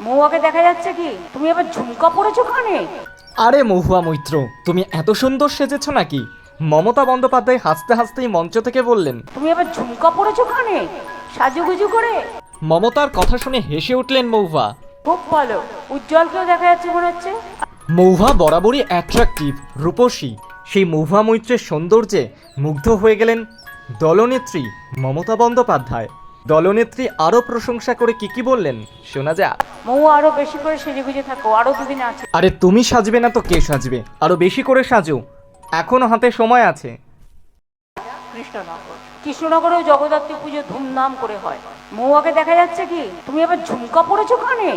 মহুয়াকে দেখা যাচ্ছে কি? তুমি আবার ঝুমকা পড়েছো কানে আরে মহুয়া মৈত্র তুমি এত সুন্দর সেজেছো নাকি? মমতা বন্দ্যোপাধ্যায় হাসতে হাসতেই মঞ্চ থেকে বললেন। তুমি আবার ঝুমকা পড়েছো কানে সাজুগুজু করে? মমতার কথা শুনে হেসে উঠলেন মহুয়া। খুব ভালো। উজ্জ্বলকেও দেখা যাচ্ছে মনে হচ্ছে। মৌভা বরাবরই অ্যাট্রাকটিভ রূপসী। সেই মৌভা মৈত্রের সৌন্দর্যে মুগ্ধ হয়ে গেলেন দলনেত্রী মমতা বন্দ্যোপাধ্যায়। দলনেত্রী আরও প্রশংসা করে কি কি বললেন শোনা যা মৌ আরও বেশি করে সেজে গুজে থাকো আরও দুদিন আছে। আরে তুমি সাজবে না তো কে সাজবে? আরও বেশি করে সাজো। এখনও হাতে সময় আছে। কৃষ্ণনগর। কৃষ্ণনগরেও জগদ্ধাত্রী পুজো ধুমধাম করে হয়। মৌয়াকে দেখা যাচ্ছে কি? তুমি আবার ঝুমকা পড়েছো কানে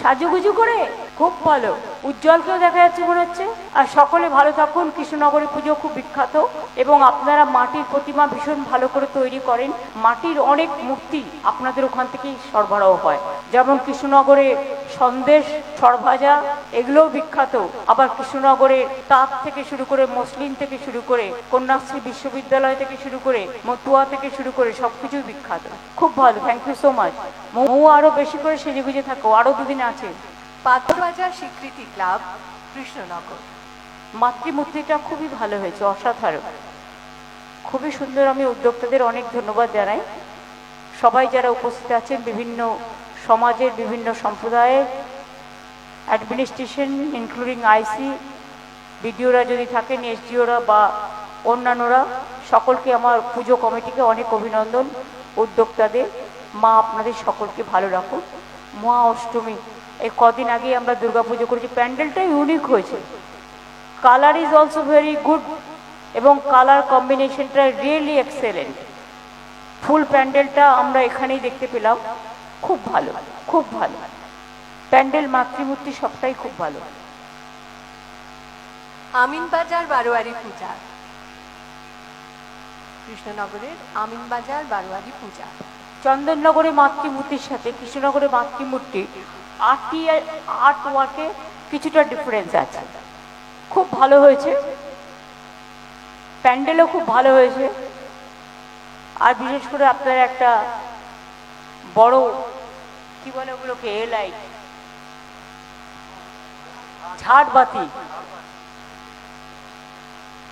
সাজুগুজু করে? খুব ভালো। উজ্জ্বলকেও দেখা যাচ্ছে মনে হচ্ছে। আর সকলে ভালো থাকুন। কৃষ্ণনগরের পুজো খুব বিখ্যাত। এবং আপনারা মাটির প্রতিমা ভীষণ ভালো করে তৈরি করেন। মাটির অনেক মূর্তি আপনাদের ওখান থেকেই সরবরাহ হয়। যেমন কৃষ্ণনগরে সন্দেশ সরভাজা এগুলোও বিখ্যাত। আবার কৃষ্ণনগরের তাঁত থেকে শুরু করে মসলিন থেকে শুরু করে, কন্যাশ্রী বিশ্ববিদ্যালয় থেকে শুরু করে, মতুয়া থেকে শুরু করে সবকিছুই বিখ্যাত। খুব ভালো। Thank you so much Mou আরও বেশি করে সেজে গুজে থাকো। আরও দুদিন আছে। পাত্রবাজার স্বীকৃতি ক্লাব, কৃষ্ণনগর। মাতৃমূর্তিটা খুবই ভালো হয়েছে, অসাধারণ। খুবই সুন্দর, আমি উদ্যোক্তাদের অনেক ধন্যবাদ জানাই। সবাই যারা উপস্থিত আছেন, বিভিন্ন সমাজের, বিভিন্ন সম্প্রদায়ের অ্যাডমিনিস্ট্রেশন ইনক্লুডিং আইসি বিডিওরা যদি থাকেন এসডিওরা বা অন্যান্যরা, সকলকে আমার পুজো কমিটিকে অনেক অভিনন্দন। উদ্যোক্তাদের, মা আপনাদের সকলকে ভালো রাখুন মহা অষ্টমী এই কদিন আগে আমরা দুর্গাপুজো করেছি। প্যান্ডেলটা ইউনিক হয়েছে। Colour is also very good এবং কালার কম্বিনেশনটা রিয়েলি এক্সেলেন্ট ফুল প্যান্ডেলটা আমরা এখানেই দেখতে পেলাম। খুব ভালো খুব ভালো। প্যান্ডেল মাতৃমূর্তি সবটাই খুব ভালো। আমিনবাজার বারোয়ারি পূজা। কৃষ্ণনগরের আমিনবাজার বারোয়ারি পূজা। চন্দননগরে মাতৃমূর্তির সাথে কৃষ্ণনগরের মাতৃমূর্তি আর্টি আর্ট ওয়ার্কে কিছুটা ডিফারেন্স আছে। খুব ভালো হয়েছে। প্যান্ডেলও খুব ভালো হয়েছে। আর বিশেষ করে আপনার একটা বড়, কি বলে ওগুলোকে এ লাইট ঝাড়বাতি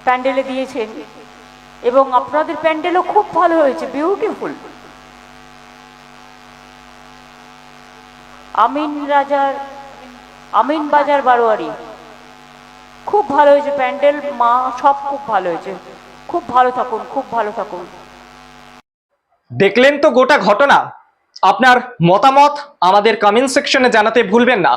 প্যান্ডেলে দিয়েছেন। এবং আপনাদের প্যান্ডেলও খুব ভালো হয়েছে বিউটিফুল আমিন রাজার, আমিন বাজার বারোয়ারি। খুব ভালো হয়েছে প্যান্ডেল, মা সব খুব ভালো হয়েছে। খুব ভালো থাকুন, খুব ভালো থাকুন। দেখলেন তো গোটা ঘটনা? আপনার মতামত আমাদের কমেন্ট সেকশনে জানাতে ভুলবেন না।